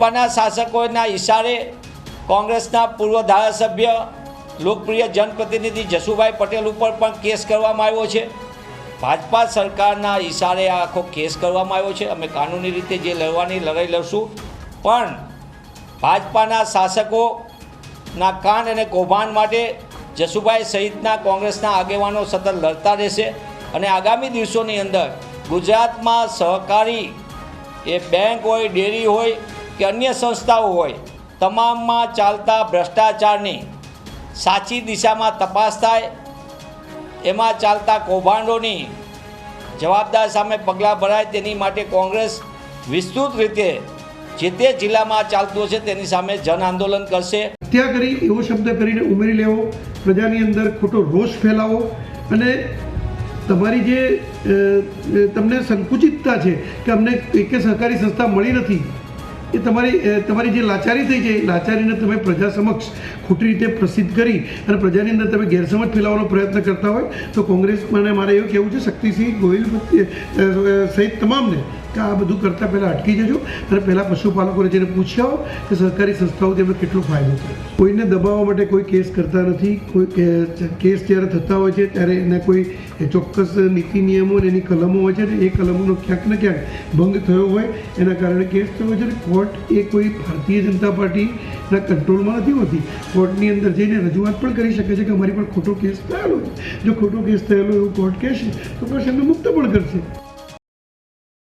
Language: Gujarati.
ભાજપાના શાસકોના ઇશારે કોંગ્રેસના પૂર્વ ધારાસભ્ય, લોકપ્રિય જનપ્રતિનિધિ જસુભાઈ પટેલ ઉપર પણ કેસ કરવામાં આવ્યો છે. ભાજપા સરકારના ઇશારે આ આખો કેસ કરવામાં આવ્યો છે. અમે કાનૂની રીતે જે લડવાની લડાઈ લડશું, પણ ભાજપાના શાસકોના કાન અને કૌભાંડ માટે જસુભાઈ સહિતના કોંગ્રેસના આગેવાનો સતત લડતા રહેશે અને આગામી દિવસોની અંદર ગુજરાતમાં સહકારી એ બેંક હોય, ડેરી હોય કે અન્ય સંસ્થાઓ હોય, તમામમાં ચાલતા ભ્રષ્ટાચારની સાચી દિશામાં તપાસ થાય, એમાં ચાલતા કૌભાંડોની જવાબદાર સામે પગલાં ભરાય તેની માટે કોંગ્રેસ વિસ્તૃત રીતે જે તે જિલ્લામાં ચાલતું હશે તેની સામે જન આંદોલન કરશે. હત્યા કરી એવો શબ્દ કરીને ઉમેરી લેવો, પ્રજાની અંદર ખોટો રોષ ફેલાવો અને તમારી જે તમને સંકુચિતતા છે કે અમને એકે સહકારી સંસ્થા મળી નથી એ તમારી તમારી જે લાચારી થઈ છે, એ લાચારીને તમે પ્રજા સમક્ષ ખોટી રીતે પ્રસિદ્ધ કરી અને પ્રજાની અંદર તમે ગેરસમજ ફેલાવવાનો પ્રયત્ન કરતા હોય, તો કોંગ્રેસ મને, મારે એવું કહેવું છે, શક્તિસિંહ ગોહિલ સહિત તમામને કે આ બધું કરતાં પહેલાં અટકી જજો અને પહેલાં પશુપાલકોને જેને પૂછી આવો કે સરકારી સંસ્થાઓથી એમને કેટલો ફાયદો થાય. કોઈને દબાવવા માટે કોઈ કેસ કરતા નથી, કોઈ કેસ જ્યારે થતા હોય છે, ત્યારે એને કોઈ ચોક્કસ નીતિ નિયમો અને એની કલમો હોય છે ને એ કલમોનો ક્યાંક ને ક્યાંક ભંગ થયો હોય, એના કારણે કેસ થયો છે અને કોર્ટ એ કોઈ ભારતીય જનતા પાર્ટીના કંટ્રોલમાં નથી હોતી. કોર્ટની અંદર જઈને રજૂઆત પણ કરી શકે છે કે અમારી પર ખોટો કેસ થયેલો છે. જો ખોટો કેસ થયેલો એવું કોર્ટ કહેશે, તો એમને મુક્ત પણ કરશે.